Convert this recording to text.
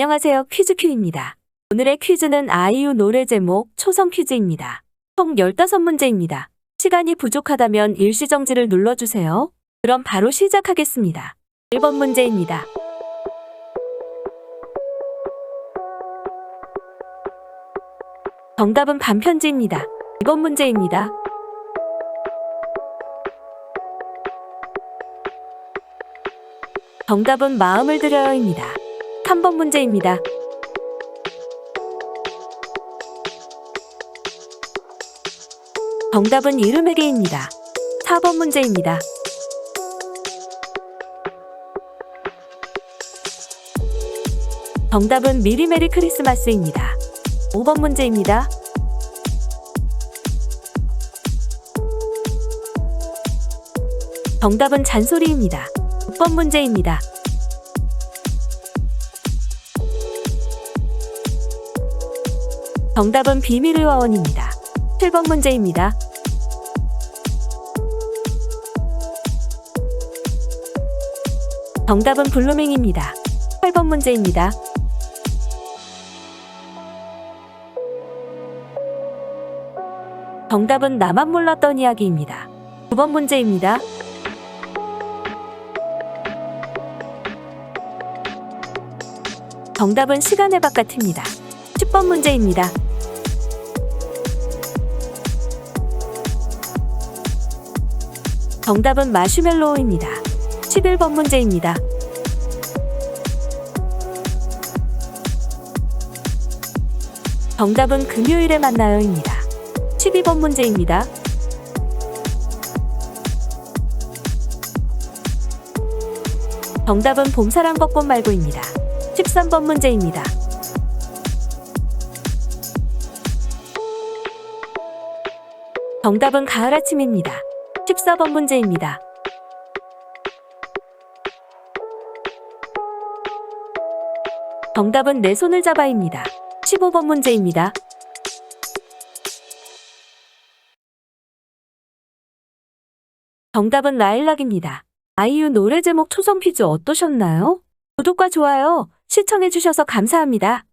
안녕하세요. 퀴즈큐입니다. 오늘의 퀴즈는 아이유 노래 제목 초성 퀴즈입니다. 총 15문제입니다. 시간이 부족하다면 일시정지를 눌러주세요. 그럼 바로 시작하겠습니다. 1번 문제입니다. 정답은 반편지입니다. 2번 문제입니다. 정답은 마음을 들여요입니다. 3번 문제입니다. 정답은 이름에게입니다. 4번 문제입니다. 정답은 미리 메리 크리스마스입니다. 5번 문제입니다. 정답은 잔소리입니다. 6번 문제입니다. 정답은 비밀의화원입니다. 7번 문제입니다. 정답은 블루밍입니다. 8번 문제입니다. 정답은 나만 몰랐던 이야기입니다. 9번 문제입니다. 정답은 시간의 바깥입니다. 10번 문제입니다. 정답은 마시멜로우입니다. 11번 문제입니다. 정답은 금요일에 만나요입니다. 12번 문제입니다. 정답은 봄사랑 벚꽃 말고입니다. 13번 문제입니다. 정답은 가을 아침입니다. 14번 문제입니다. 정답은 내 손을 잡아입니다. 15번 문제입니다. 정답은 라일락입니다. 아이유 노래 제목 초성 퀴즈 어떠셨나요? 구독과 좋아요, 시청해주셔서 감사합니다.